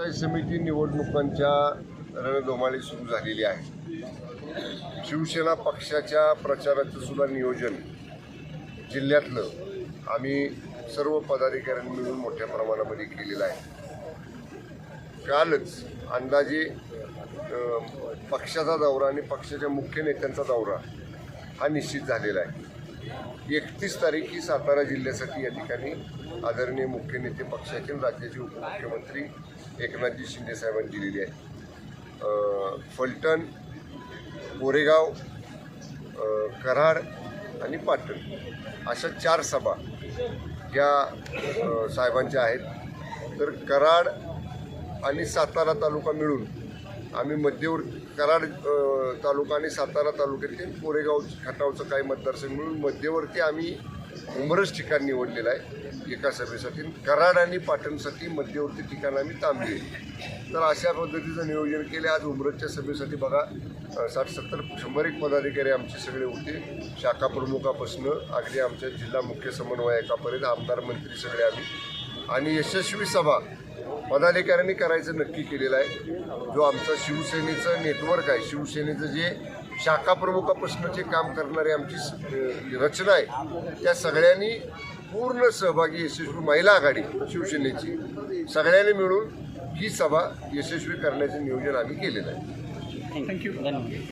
पंचायत समिती निवडणुकांच्या रणधुमाळी सुरू झालेली आहे. शिवसेना पक्षाच्या प्रचाराचं सुद्धा नियोजन जिल्ह्यातलं आम्ही सर्व पदाधिकाऱ्यांनी मिळून मोठ्या प्रमाणामध्ये केलेलं आहे. कालच अंदाजे पक्षाचा दौरा आणि पक्षाच्या मुख्य नेत्यांचा दौरा हा निश्चित झालेला आहे. एकतीस तारीख ही सातारा जिल्ह्यासाठी या ठिकाणी आदरणीय मुख्य नेते पक्षाचे राज्याचे उपमुख्यमंत्री एकनाथजी शिंदे साहेबांनी दिलेली आहे फलटण कोरेगाव कराड आणि पाटण अशा चार सभा या साहेबांच्या आहेत. तर कराड आणि सातारा तालुका मिळून आम्ही मध्यवर्ती कराड तालुका आणि सातारा तालुक्यातील कोरेगाव खटावचं काही मतदारसंघ मिळून मध्यवर्ती आम्ही उमरस ठिकाण निवडलेलं आहे. एका सभेसाठी कराड आणि पाटणसाठी मध्यवर्ती ठिकाण आम्ही तांबले तर अशा पद्धतीचं नियोजन केले. आज उमरसच्या सभेसाठी बघा साठ सत्तर शंभर एक पदाधिकारी आमचे सगळे होते. शाखा प्रमुखापासून अगदी आमच्या जिल्हा मुख्य समन्वयकापर्यंत आमदार मंत्री सगळे आम्ही. आणि यशस्वी सभा पदाधिकाऱ्यांनी करायचं नक्की केलेलं आहे. जो आमचा शिवसेनेचं नेटवर्क आहे शिवसेनेचं जे शाखा प्रमुखापासून जे काम करणारी आमची रचना आहे त्या सगळ्यांनी पूर्ण सहभागी यशस्वी महिला आघाडी शिवसेनेची सगळ्यांनी मिळून ही सभा यशस्वी करण्याचं नियोजन आम्ही केलेलं आहे. थँक्यू धन्यवाद